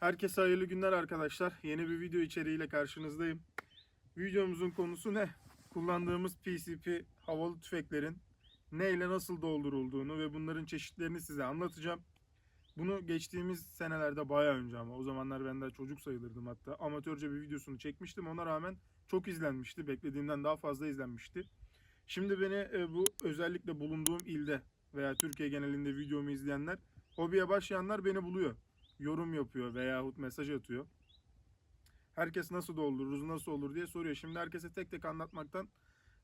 Herkese hayırlı günler arkadaşlar. Yeni bir video içeriğiyle karşınızdayım. Videomuzun konusu ne? Kullandığımız PCP havalı tüfeklerin ne ile nasıl doldurulduğunu ve bunların çeşitlerini size anlatacağım. Bunu geçtiğimiz senelerde bayağı önce ama o zamanlar ben daha çocuk sayılırdım hatta. Amatörce bir videosunu çekmiştim. Ona rağmen çok izlenmişti. Beklediğimden daha fazla izlenmişti. Şimdi beni e, bu özellikle bulunduğum ilde veya Türkiye genelinde videomu izleyenler, hobiye başlayanlar beni buluyor yorum yapıyor veyahut mesaj atıyor. Herkes nasıl doldururuz, nasıl olur diye soruyor. Şimdi herkese tek tek anlatmaktan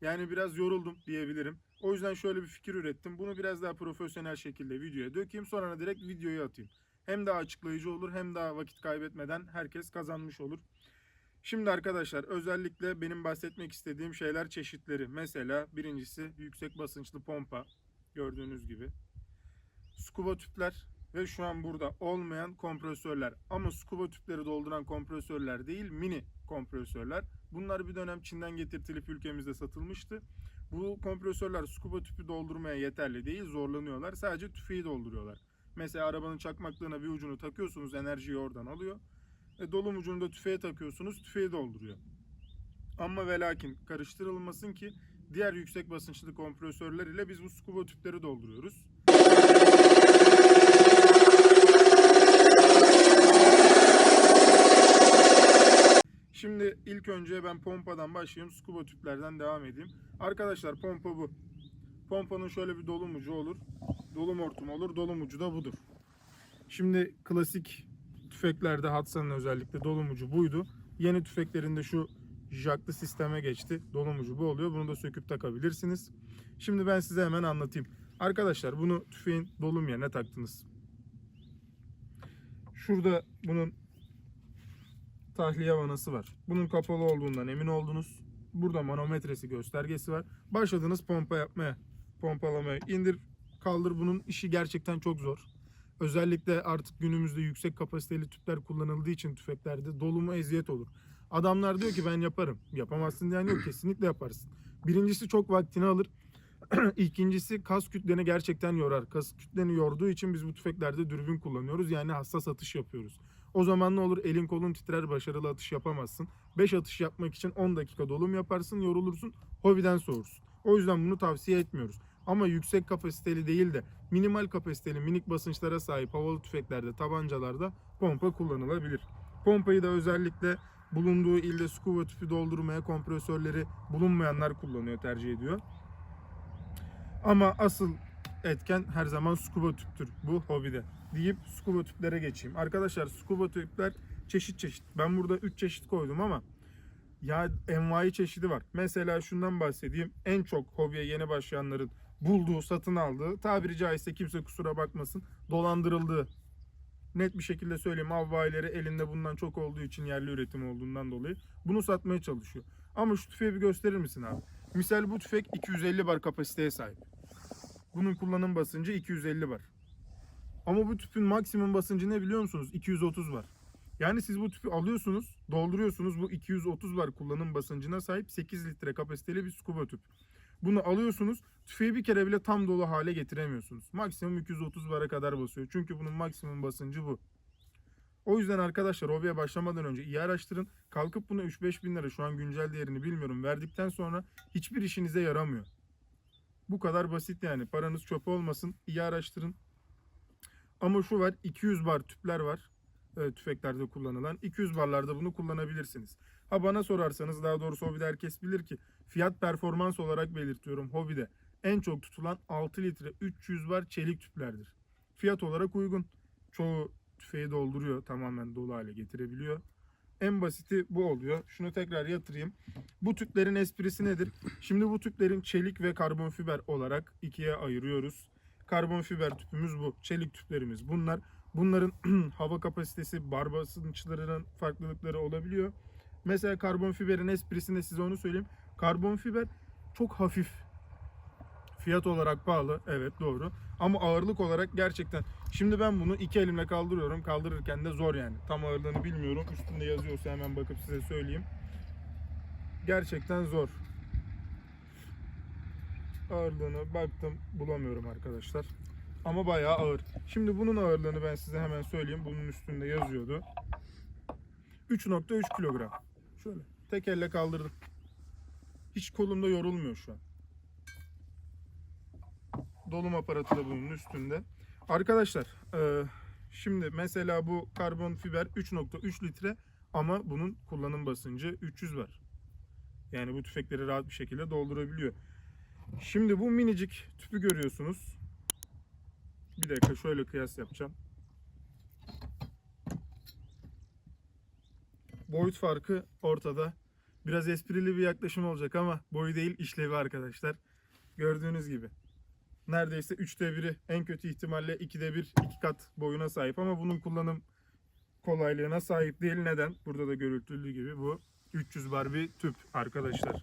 yani biraz yoruldum diyebilirim. O yüzden şöyle bir fikir ürettim. Bunu biraz daha profesyonel şekilde videoya dökeyim. Sonra direkt videoya atayım. Hem daha açıklayıcı olur hem daha vakit kaybetmeden herkes kazanmış olur. Şimdi arkadaşlar özellikle benim bahsetmek istediğim şeyler çeşitleri. Mesela birincisi yüksek basınçlı pompa gördüğünüz gibi. Scuba tüpler, ve şu an burada olmayan kompresörler. Ama scuba tüpleri dolduran kompresörler değil, mini kompresörler. Bunlar bir dönem Çin'den getirtilip ülkemizde satılmıştı. Bu kompresörler scuba tüpü doldurmaya yeterli değil, zorlanıyorlar. Sadece tüfeği dolduruyorlar. Mesela arabanın çakmaklığına bir ucunu takıyorsunuz, enerjiyi oradan alıyor. E, dolum ucunu da tüfeğe takıyorsunuz, tüfeği dolduruyor. Ama ve lakin karıştırılmasın ki diğer yüksek basınçlı kompresörler ile biz bu scuba tüpleri dolduruyoruz. Şimdi ilk önce ben pompadan başlayayım. Scuba tüplerden devam edeyim. Arkadaşlar pompa bu. Pompanın şöyle bir dolum ucu olur. Dolum hortumu olur. Dolum ucu da budur. Şimdi klasik tüfeklerde Hatsa'nın özellikle dolum ucu buydu. Yeni tüfeklerinde şu jacklı sisteme geçti. Dolum ucu bu oluyor. Bunu da söküp takabilirsiniz. Şimdi ben size hemen anlatayım. Arkadaşlar bunu tüfeğin dolum yerine taktınız. Şurada bunun tahliye vanası var. Bunun kapalı olduğundan emin oldunuz. Burada manometresi göstergesi var. Başladınız pompa yapmaya, pompalamaya. İndir, kaldır bunun işi gerçekten çok zor. Özellikle artık günümüzde yüksek kapasiteli tüpler kullanıldığı için tüfeklerde dolumu eziyet olur. Adamlar diyor ki ben yaparım. Yapamazsın diyen yok kesinlikle yaparsın. Birincisi çok vaktini alır. İkincisi kas kütleni gerçekten yorar. Kas kütleni yorduğu için biz bu tüfeklerde dürbün kullanıyoruz. Yani hassas atış yapıyoruz. O zaman ne olur? Elin kolun titrer, başarılı atış yapamazsın. 5 atış yapmak için 10 dakika dolum yaparsın, yorulursun, hobiden soğursun. O yüzden bunu tavsiye etmiyoruz. Ama yüksek kapasiteli değil de minimal kapasiteli minik basınçlara sahip havalı tüfeklerde, tabancalarda pompa kullanılabilir. Pompayı da özellikle bulunduğu ilde scuba tüpü doldurmaya kompresörleri bulunmayanlar kullanıyor, tercih ediyor. Ama asıl etken her zaman scuba tüptür bu hobide. Deyip scuba tüplere geçeyim. Arkadaşlar scuba tüpler çeşit çeşit. Ben burada 3 çeşit koydum ama ya envai çeşidi var. Mesela şundan bahsedeyim. En çok hobiye yeni başlayanların bulduğu, satın aldığı, tabiri caizse kimse kusura bakmasın, dolandırıldığı net bir şekilde söyleyeyim. Av bayileri elinde bundan çok olduğu için yerli üretim olduğundan dolayı bunu satmaya çalışıyor. Ama şu tüfeği bir gösterir misin abi? Misal bu tüfek 250 bar kapasiteye sahip. Bunun kullanım basıncı 250 bar. Ama bu tüpün maksimum basıncı ne biliyor musunuz? 230 var. Yani siz bu tüpü alıyorsunuz, dolduruyorsunuz. Bu 230 bar kullanım basıncına sahip 8 litre kapasiteli bir scuba tüp. Bunu alıyorsunuz, tüfeği bir kere bile tam dolu hale getiremiyorsunuz. Maksimum 230 bara kadar basıyor. Çünkü bunun maksimum basıncı bu. O yüzden arkadaşlar hobiye başlamadan önce iyi araştırın. Kalkıp buna 3-5 bin lira şu an güncel değerini bilmiyorum verdikten sonra hiçbir işinize yaramıyor. Bu kadar basit yani. Paranız çöp olmasın. İyi araştırın. Ama şu var 200 bar tüpler var. E, tüfeklerde kullanılan. 200 barlarda bunu kullanabilirsiniz. Ha bana sorarsanız daha doğrusu hobide herkes bilir ki fiyat performans olarak belirtiyorum hobide. En çok tutulan 6 litre 300 bar çelik tüplerdir. Fiyat olarak uygun. Çoğu tüfeği dolduruyor. Tamamen dolu hale getirebiliyor. En basiti bu oluyor. Şunu tekrar yatırayım. Bu tüplerin esprisi nedir? Şimdi bu tüplerin çelik ve karbon fiber olarak ikiye ayırıyoruz. Karbon fiber tüpümüz bu. Çelik tüplerimiz bunlar. Bunların hava kapasitesi, bar basınçlarının farklılıkları olabiliyor. Mesela karbon fiberin esprisinde size onu söyleyeyim. Karbon fiber çok hafif. Fiyat olarak pahalı. Evet doğru. Ama ağırlık olarak gerçekten. Şimdi ben bunu iki elimle kaldırıyorum. Kaldırırken de zor yani. Tam ağırlığını bilmiyorum. Üstünde yazıyorsa hemen bakıp size söyleyeyim. Gerçekten zor. Ağırlığını baktım bulamıyorum arkadaşlar. Ama bayağı ağır. Şimdi bunun ağırlığını ben size hemen söyleyeyim. Bunun üstünde yazıyordu. 3.3 kilogram. Şöyle tek elle kaldırdım. Hiç kolumda yorulmuyor şu an. Dolum aparatı da bunun üstünde. Arkadaşlar e, şimdi mesela bu karbon fiber 3.3 litre ama bunun kullanım basıncı 300 var. Yani bu tüfekleri rahat bir şekilde doldurabiliyor. Şimdi bu minicik tüpü görüyorsunuz. Bir dakika şöyle kıyas yapacağım. Boyut farkı ortada. Biraz esprili bir yaklaşım olacak ama boyu değil işlevi arkadaşlar. Gördüğünüz gibi. Neredeyse 3'te 1'i en kötü ihtimalle 2'de 1 iki kat boyuna sahip ama bunun kullanım kolaylığına sahip değil. Neden? Burada da görüntülü gibi bu 300 bar bir tüp arkadaşlar.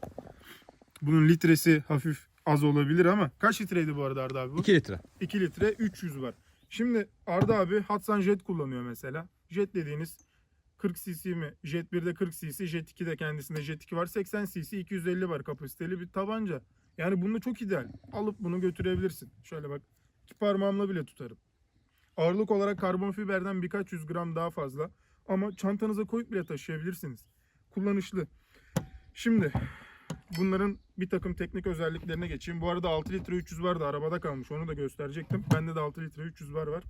Bunun litresi hafif az olabilir ama kaç litreydi bu arada Arda abi bu? 2 litre. 2 litre 300 var. Şimdi Arda abi Hatsan Jet kullanıyor mesela. Jet dediğiniz 40 cc mi? Jet 1'de 40 cc, Jet 2'de kendisinde Jet 2 var. 80 cc 250 var kapasiteli bir tabanca. Yani bunu çok ideal. Alıp bunu götürebilirsin. Şöyle bak. İki parmağımla bile tutarım. Ağırlık olarak karbon fiberden birkaç yüz gram daha fazla. Ama çantanıza koyup bile taşıyabilirsiniz. Kullanışlı. Şimdi bunların bir takım teknik özelliklerine geçeyim. Bu arada 6 litre 300 var da arabada kalmış. Onu da gösterecektim. Bende de 6 litre 300 var var.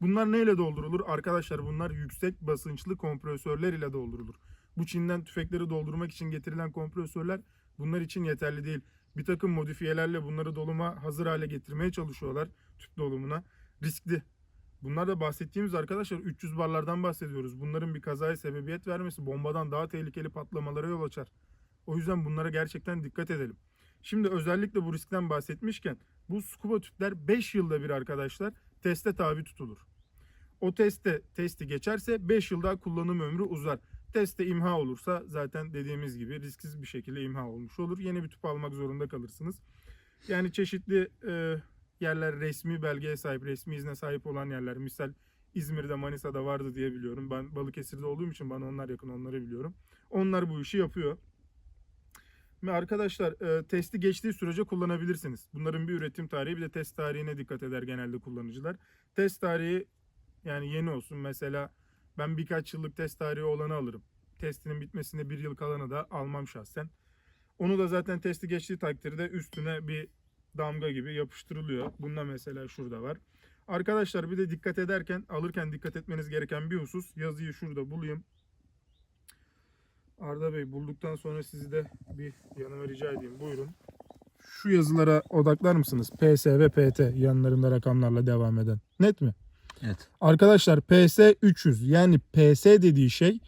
Bunlar neyle doldurulur? Arkadaşlar bunlar yüksek basınçlı kompresörler ile doldurulur. Bu Çin'den tüfekleri doldurmak için getirilen kompresörler bunlar için yeterli değil. Bir takım modifiyelerle bunları doluma hazır hale getirmeye çalışıyorlar tüp dolumuna. Riskli. Bunlar da bahsettiğimiz arkadaşlar 300 barlardan bahsediyoruz. Bunların bir kazaya sebebiyet vermesi bombadan daha tehlikeli patlamalara yol açar. O yüzden bunlara gerçekten dikkat edelim. Şimdi özellikle bu riskten bahsetmişken bu scuba tüpler 5 yılda bir arkadaşlar teste tabi tutulur. O testte testi geçerse 5 yılda kullanım ömrü uzar. Testte imha olursa zaten dediğimiz gibi risksiz bir şekilde imha olmuş olur. Yeni bir tüp almak zorunda kalırsınız. Yani çeşitli e, yerler resmi belgeye sahip, resmi izne sahip olan yerler. Misal İzmir'de, Manisa'da vardı diye biliyorum. Ben Balıkesir'de olduğum için bana onlar yakın, onları biliyorum. Onlar bu işi yapıyor. Arkadaşlar e, testi geçtiği sürece kullanabilirsiniz. Bunların bir üretim tarihi bir de test tarihine dikkat eder genelde kullanıcılar. Test tarihi yani yeni olsun. Mesela ben birkaç yıllık test tarihi olanı alırım. Testinin bitmesine bir yıl kalanı da almam şahsen. Onu da zaten testi geçtiği takdirde üstüne bir damga gibi yapıştırılıyor. Bunda mesela şurada var. Arkadaşlar bir de dikkat ederken alırken dikkat etmeniz gereken bir husus. Yazıyı şurada bulayım. Arda Bey bulduktan sonra sizi de bir yanıma rica edeyim. Buyurun. Şu yazılara odaklar mısınız? PS ve PT yanlarında rakamlarla devam eden. Net mi? Evet. Arkadaşlar PS 300 yani PS dediği şey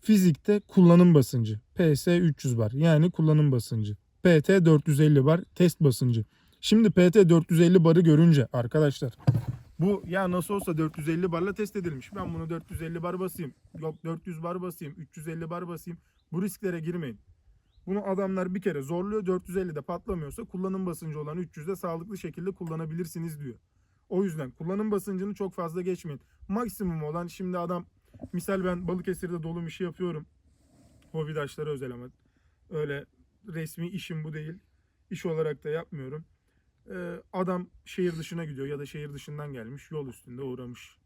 fizikte kullanım basıncı. PS 300 var yani kullanım basıncı. PT 450 var test basıncı. Şimdi PT 450 barı görünce arkadaşlar bu ya nasıl olsa 450 barla test edilmiş. Ben bunu 450 bar basayım. Yok 400 bar basayım. 350 bar basayım. Bu risklere girmeyin. Bunu adamlar bir kere zorluyor. 450'de patlamıyorsa kullanım basıncı olan 300'de sağlıklı şekilde kullanabilirsiniz diyor. O yüzden kullanım basıncını çok fazla geçmeyin. Maksimum olan şimdi adam misal ben Balıkesir'de dolum işi yapıyorum. Hobidaşlara özel ama öyle resmi işim bu değil. İş olarak da yapmıyorum. Ee, adam şehir dışına gidiyor ya da şehir dışından gelmiş yol üstünde uğramış.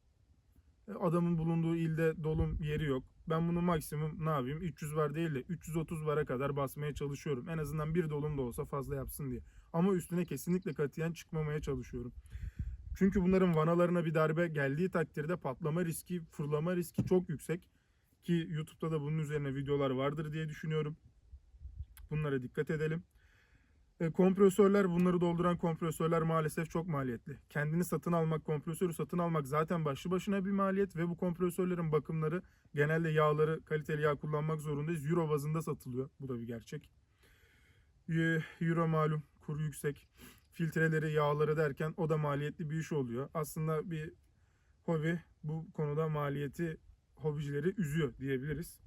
Ee, Adamın bulunduğu ilde dolum yeri yok. Ben bunu maksimum ne yapayım 300 var değil de 330 vara kadar basmaya çalışıyorum. En azından bir dolum da olsa fazla yapsın diye. Ama üstüne kesinlikle katiyen çıkmamaya çalışıyorum. Çünkü bunların vanalarına bir darbe geldiği takdirde patlama riski, fırlama riski çok yüksek. Ki YouTube'da da bunun üzerine videolar vardır diye düşünüyorum. Bunlara dikkat edelim. E, kompresörler, bunları dolduran kompresörler maalesef çok maliyetli. Kendini satın almak, kompresörü satın almak zaten başlı başına bir maliyet ve bu kompresörlerin bakımları genelde yağları, kaliteli yağ kullanmak zorundayız. Euro bazında satılıyor. Bu da bir gerçek. E, Euro malum, kur yüksek. Filtreleri, yağları derken o da maliyetli bir iş oluyor. Aslında bir hobi bu konuda maliyeti hobicileri üzüyor diyebiliriz.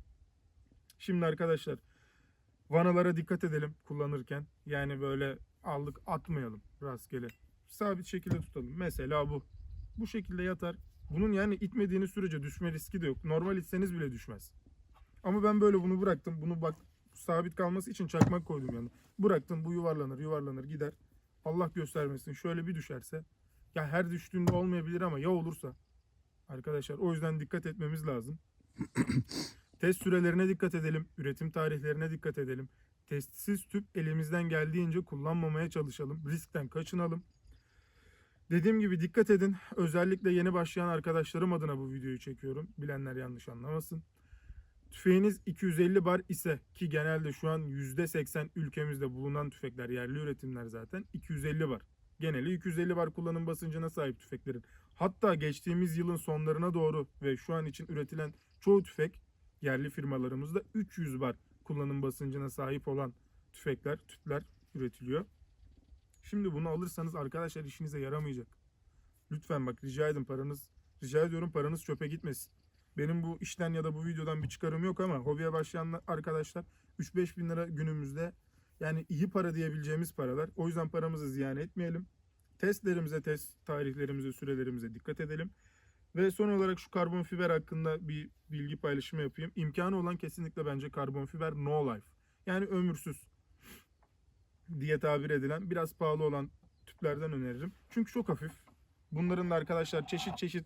Şimdi arkadaşlar Vanalara dikkat edelim kullanırken. Yani böyle aldık atmayalım rastgele. Sabit şekilde tutalım. Mesela bu. Bu şekilde yatar. Bunun yani itmediğiniz sürece düşme riski de yok. Normal itseniz bile düşmez. Ama ben böyle bunu bıraktım. Bunu bak sabit kalması için çakmak koydum yanına. Bıraktım bu yuvarlanır yuvarlanır gider. Allah göstermesin şöyle bir düşerse Ya her düştüğünde olmayabilir ama ya olursa? Arkadaşlar o yüzden dikkat etmemiz lazım. Test sürelerine dikkat edelim. Üretim tarihlerine dikkat edelim. Testsiz tüp elimizden geldiğince kullanmamaya çalışalım. Riskten kaçınalım. Dediğim gibi dikkat edin. Özellikle yeni başlayan arkadaşlarım adına bu videoyu çekiyorum. Bilenler yanlış anlamasın. Tüfeğiniz 250 bar ise ki genelde şu an %80 ülkemizde bulunan tüfekler yerli üretimler zaten 250 bar. Geneli 250 bar kullanım basıncına sahip tüfeklerin. Hatta geçtiğimiz yılın sonlarına doğru ve şu an için üretilen çoğu tüfek yerli firmalarımızda 300 bar kullanım basıncına sahip olan tüfekler, tüpler üretiliyor. Şimdi bunu alırsanız arkadaşlar işinize yaramayacak. Lütfen bak rica edin paranız, rica ediyorum paranız çöpe gitmesin. Benim bu işten ya da bu videodan bir çıkarım yok ama hobiye başlayan arkadaşlar 3-5 bin lira günümüzde yani iyi para diyebileceğimiz paralar. O yüzden paramızı ziyan etmeyelim. Testlerimize, test tarihlerimize, sürelerimize dikkat edelim. Ve son olarak şu karbon fiber hakkında bir bilgi paylaşımı yapayım. İmkanı olan kesinlikle bence karbon fiber no life. Yani ömürsüz diye tabir edilen biraz pahalı olan tüplerden öneririm. Çünkü çok hafif. Bunların da arkadaşlar çeşit çeşit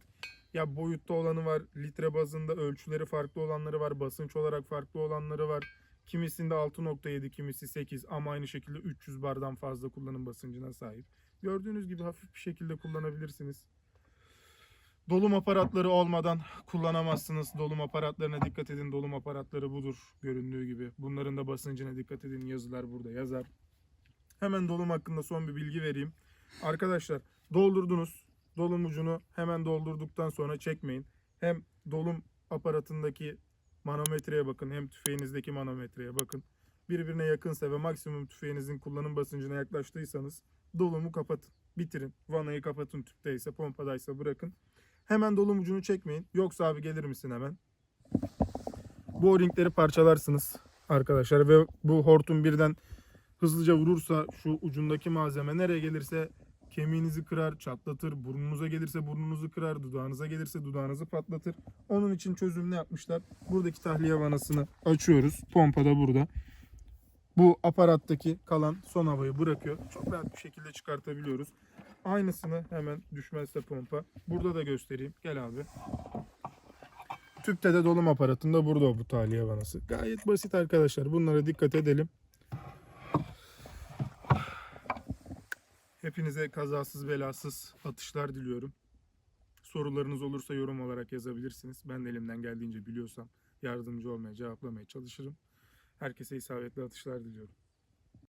ya boyutta olanı var, litre bazında ölçüleri farklı olanları var, basınç olarak farklı olanları var. Kimisinde 6.7, kimisi 8 ama aynı şekilde 300 bardan fazla kullanım basıncına sahip. Gördüğünüz gibi hafif bir şekilde kullanabilirsiniz. Dolum aparatları olmadan kullanamazsınız. Dolum aparatlarına dikkat edin. Dolum aparatları budur göründüğü gibi. Bunların da basıncına dikkat edin. Yazılar burada yazar. Hemen dolum hakkında son bir bilgi vereyim. Arkadaşlar doldurdunuz. Dolum ucunu hemen doldurduktan sonra çekmeyin. Hem dolum aparatındaki manometreye bakın hem tüfeğinizdeki manometreye bakın. Birbirine yakınsa ve maksimum tüfeğinizin kullanım basıncına yaklaştıysanız dolumu kapatın. Bitirin. Vanayı kapatın tüpteyse, pompadaysa bırakın. Hemen dolum ucunu çekmeyin. Yoksa abi gelir misin hemen? Bu o-ringleri parçalarsınız arkadaşlar ve bu hortum birden hızlıca vurursa şu ucundaki malzeme nereye gelirse kemiğinizi kırar, çatlatır. Burnunuza gelirse burnunuzu kırar, dudağınıza gelirse dudağınızı patlatır. Onun için çözüm ne yapmışlar? Buradaki tahliye vanasını açıyoruz. Pompa da burada. Bu aparattaki kalan son havayı bırakıyor. Çok rahat bir şekilde çıkartabiliyoruz. Aynısını hemen düşmezse pompa. Burada da göstereyim. Gel abi. Tüpte de dolum aparatında burada bu tahliye vanası. Gayet basit arkadaşlar. Bunlara dikkat edelim. Hepinize kazasız belasız atışlar diliyorum. Sorularınız olursa yorum olarak yazabilirsiniz. Ben de elimden geldiğince biliyorsam yardımcı olmaya, cevaplamaya çalışırım. Herkese isabetli atışlar diliyorum.